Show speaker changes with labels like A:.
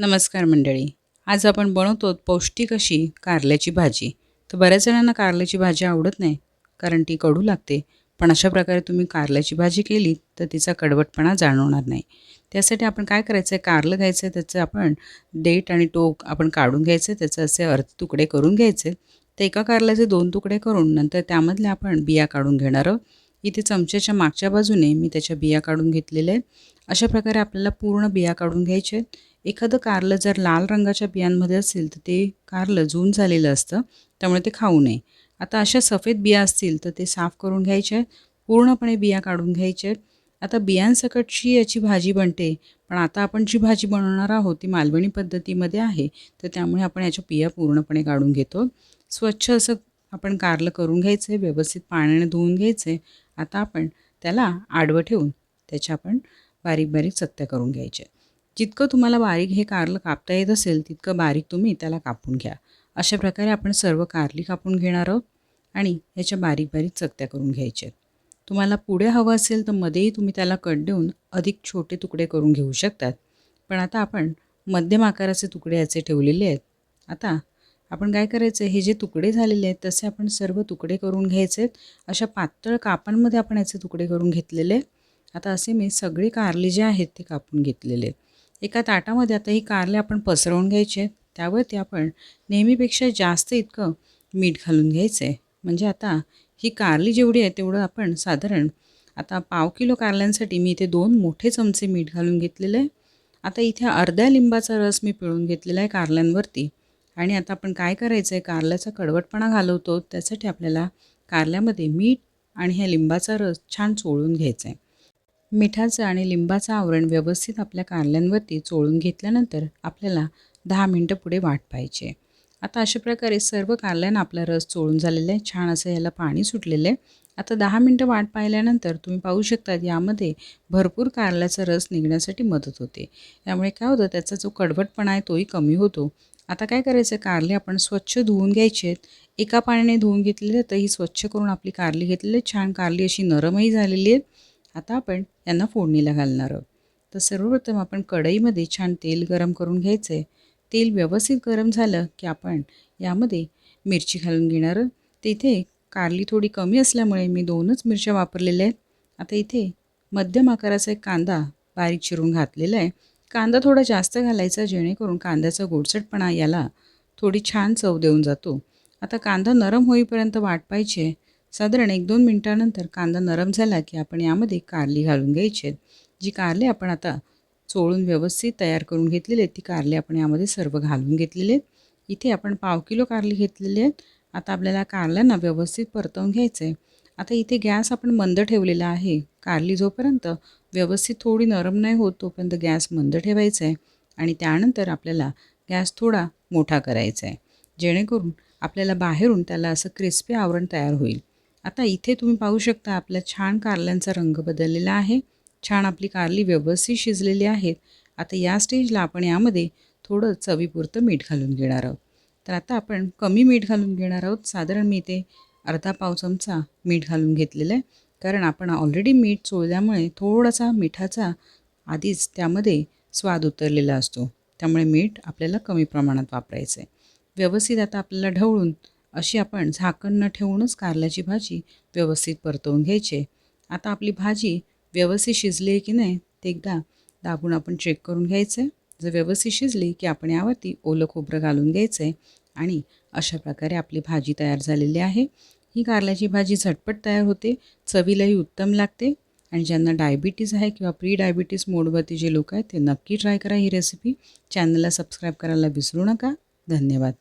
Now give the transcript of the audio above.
A: नमस्कार मंडळी. आज आपण बनवतो पौष्टिक अशी कारल्याची भाजी. तर बऱ्याच जणांना कारल्याची भाजी आवडत नाही कारण ती कडू लागते. पण अशा प्रकारे तुम्ही कारल्याची भाजी केली तर तिचा कडवटपणा जाणवणार नाही. त्यासाठी आपण काय करायचं आहे कारलं घ्यायचं आहे त्याचं आपण डेट आणि टोक आपण काढून घ्यायचे त्याचे असे अर्ध तुकडे करून घ्यायचे. तर एका कारल्याचे दोन तुकडे करून नंतर त्यामधले आपण बिया काढून घेणार आहोत. इथे चमच्याच्या मागच्या बाजूने मी त्याच्या बिया काढून घेतलेल्या आहेत. अशा प्रकारे आपल्याला पूर्ण बिया काढून घ्यायचे आहेत. एखादं कारलं जर लाल रंगाच्या बियांमध्ये असेल तर ते कारलं जून झालेलं असतं त्यामुळे ते खाऊ नये. आता अशा सफेद बिया असतील तर ते साफ करून घ्यायचे आहेत पूर्णपणे बिया काढून घ्यायचे. आहेत आता बियांसकटची याची भाजी बनते पण आता आपण जी भाजी बनवणार आहोत ती मालवणी पद्धतीमध्ये आहे तर त्यामुळे आपण याच्या बिया पूर्णपणे काढून घेतो. स्वच्छ असं आपण कारलं करून घ्यायचं आहे व्यवस्थित पाण्याने धुवून घ्यायचं. आहे आता आपण त्याला आडवं ठेवून त्याच्या आपण बारीक बारीक चत्त्या करून घ्यायच्या जितकं तुम्हाला बारीक हे कारलं कापता येत असेल तितकं बारीक तुम्ही त्याला कापून घ्या. अशा प्रकारे आपण सर्व कारली कापून घेणार आहोत आणि ह्याच्या बारीक बारीक चकत्या करून घ्यायच्या तुम्हाला पुढे हवं असेल तर मध्येही तुम्ही त्याला कट देऊन अधिक छोटे तुकडे करून घेऊ शकतात. पण आता आपण मध्यम आकाराचे तुकडे याचे ठेवलेले आहेत. आता आपण काय करायचं हे जे तुकडे झालेले आहेत तसे आपण सर्व तुकडे करून घ्यायचे आहेत. अशा पातळ कापांमध्ये आपण याचे तुकडे करून घेतलेले आता असे मी सगळे कारले जे आहेत ते कापून घेतलेले आहेत. एका ताटामध्ये आता ही कारले आपण पसरवून घ्यायचे त्यावरती आपण नेहमीपेक्षा जास्त इतकं मीठ घालून घ्यायचं आहे. म्हणजे आता ही कारली जेवढी आहे तेवढं आपण साधारण आता पाव किलो कारल्यांसाठी मी इथे दोन मोठे चमचे मीठ घालून घेतलेलं आहे. आता इथे अर्ध्या लिंबाचा रस मी पिळून घेतलेला आहे कारल्यांवरती. आणि आता आपण काय करायचं आहे? कारल्याचा कडवटपणा घालवतो. त्यासाठी आपल्याला कारल्यामध्ये मीठ आणि ह्या लिंबाचा रस छान चोळून घ्यायचा आहे. मिठाचं आणि लिंबाचं आवरण व्यवस्थित आपल्या कारल्यांवरती चोळून घेतल्यानंतर आपल्याला दहा मिनटं पुढे वाट पाहिजे आता अशा प्रकारे सर्व कारल्यांना आपला रस चोळून झालेला आहे. छान असं याला पाणी सुटलेलं आहे. आता दहा मिनटं वाट पाहिल्यानंतर तुम्ही पाहू शकता यामध्ये भरपूर कारल्याचा रस निघण्यासाठी मदत होते. त्यामुळे काय होतं त्याचा जो कडवटपणा आहे तोही कमी होतो. आता काय करायचं कारले आपण स्वच्छ धुवून घ्यायचे आहेत. एका पाण्याने धुवून घेतलेले तर ही स्वच्छ करून आपली कारली घेतलेली छान कारली अशी नरमही झालेली आहे आता आपण यांना फोडणीला घालणार आहोत. तर सर्वप्रथम आपण कढईमध्ये छान तेल गरम करून घ्यायचं आहे तेल व्यवस्थित गरम झालं की आपण यामध्ये मिरची घालून घेणार आहोत. तिथे कारली थोडी कमी असल्यामुळे मी दोनच मिरच्या वापरलेल्या आहेत. आता इथे मध्यम आकाराचा एक कांदा बारीक चिरून घातलेला आहे. कांदा थोडा जास्त घालायचा जेणेकरून कांद्याचा गोडसटपणा याला थोडी छान चव देऊन जातो. आता कांदा नरम होईपर्यंत वाट पाहिजे साधारण एक दोन मिनटानंतर कांदा नरम झाला की आपण यामध्ये कारली घालून घ्यायची आहेत. जी कारले आपण आता चोळून व्यवस्थित तयार करून घेतलेले आहेत ती कारले आपण यामध्ये सर्व घालून घेतलेले आहेत. इथे आपण पाव किलो कारली घेतलेली आहेत. आता आपल्याला कारल्यांना व्यवस्थित परतवून घ्यायचं आहे. आता इथे गॅस आपण मंद ठेवलेला आहे. कारली जोपर्यंत व्यवस्थित थोडी नरम नाही होत तोपर्यंत गॅस मंद ठेवायचा आहे आणि त्यानंतर आपल्याला गॅस थोडा मोठा करायचा आहे. जेणेकरून आपल्याला बाहेरून त्याला असं क्रिस्पी आवरण तयार होईल. आता इथे तुम्ही पाहू शकता आपल्या छान कारल्यांचा रंग बदललेला आहे. छान आपली कारली व्यवस्थित शिजलेली आहेत. आता या स्टेजला आपण यामध्ये थोडं चवीपुरतं मीठ घालून घेणार आहोत. तर आता आपण कमी मीठ घालून घेणार आहोत. साधारण मी ते अर्धा पाव चमचा मीठ घालून घेतलेलं आहे. कारण आपण ऑलरेडी मीठ चोळल्यामुळे थोडासा मिठाचा आधीच त्यामध्ये स्वाद उतरलेला असतो. त्यामुळे मीठ आपल्याला कमी प्रमाणात वापरायचं आहे व्यवस्थित आता आपल्याला ढवळून अशी आपण झाकण न ठेवूनच कारल्याची भाजी व्यवस्थित परतवून घ्यायची आता आपली भाजी व्यवस्थित शिजली आहे की नाही ते एकदा दाबून आपण चेक करून घ्यायचं आहे जर व्यवस्थित शिजली की आपण यावरती ओलं खोबरं घालून घ्यायचं आहे आणि अशा प्रकारे आपली भाजी तयार झालेली आहे. ही कारल्याची भाजी झटपट तयार होते चवीलाही उत्तम लागते आणि ज्यांना डायबिटीज आहे किंवा प्री डायबिटीज मोडवरती जे लोक आहेत ते नक्की ट्राय करा ही रेसिपी चॅनलला सबस्क्राईब करायला विसरू नका. धन्यवाद.